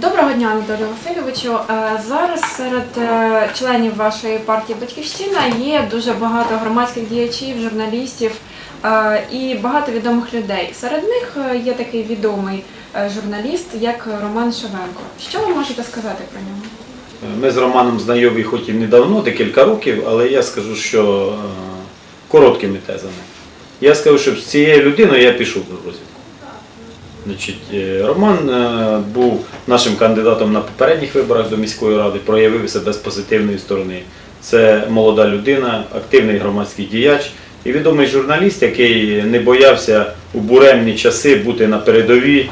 Доброго дня, Анатолію Васильовичу. Е, Зараз серед е, членів вашої партії Батьківщина є дуже багато громадських діячів, журналістів е, і багато відомих людей. Серед них є такий відомий журналіст, як Роман Шевенко. Що ви можете сказати про нього? Ми з Романом знайомі хоч і недавно, декілька років, але я скажу, що короткими тезами. Я скажу, що з цією людиною я пішов до розвідку. Значить, е, Роман е, був нашим кандидатом на попередніх виборах до міської ради, проявив себе з позитивної сторони. Це молода людина, активний громадський діяч і відомий журналіст, який не боявся у буремні часи бути на передовій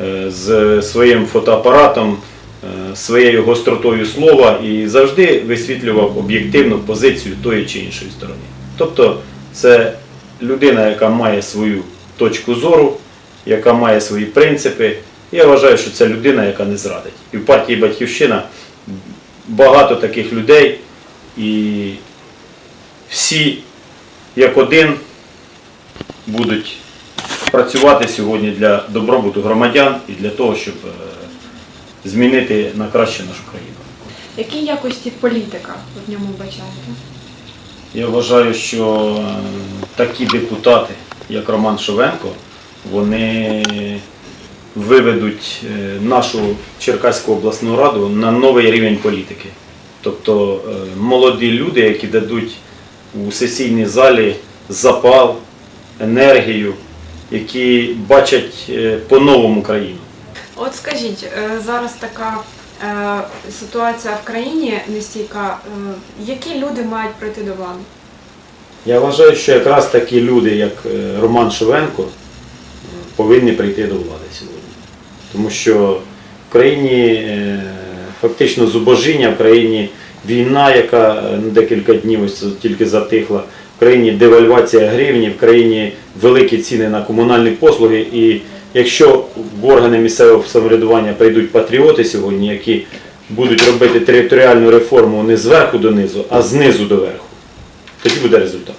е, з своїм фотоапаратом, е, своєю гостротою слова і завжди висвітлював об'єктивну позицію тої чи іншої сторони. Тобто це людина, яка має свою точку зору, яка має свої принципи. Я вважаю, що це людина, яка не зрадить. І в партії Батьківщина багато таких людей, і всі як один будуть працювати сьогодні для добробуту громадян і для того, щоб е, змінити на краще нашу країну. Які якості політика в ньому бачаєте? Я вважаю, що е, такі депутати, як Роман Шовенко, вони виведуть е, нашу Черкаську обласну раду на новий рівень політики. Тобто е, молоді люди, які дадуть у сесійній залі запал, енергію, які бачать е, по-новому країну. От скажіть, зараз така ситуація в країні нестійка. Які люди мають прийти до влади? Я вважаю, що якраз такі люди, як Роман Шовенко, е, повинні прийти до влади сьогодні. Тому що в країні е, фактично зубожіння, в країні війна, яка е, декілька днів ось тільки затихла, в країні девальвація гривні, в країні великі ціни на комунальні послуги. І якщо в органи місцевого самоврядування прийдуть патріоти сьогодні, які будуть робити територіальну реформу не зверху донизу, а знизу до верху, тоді буде результат.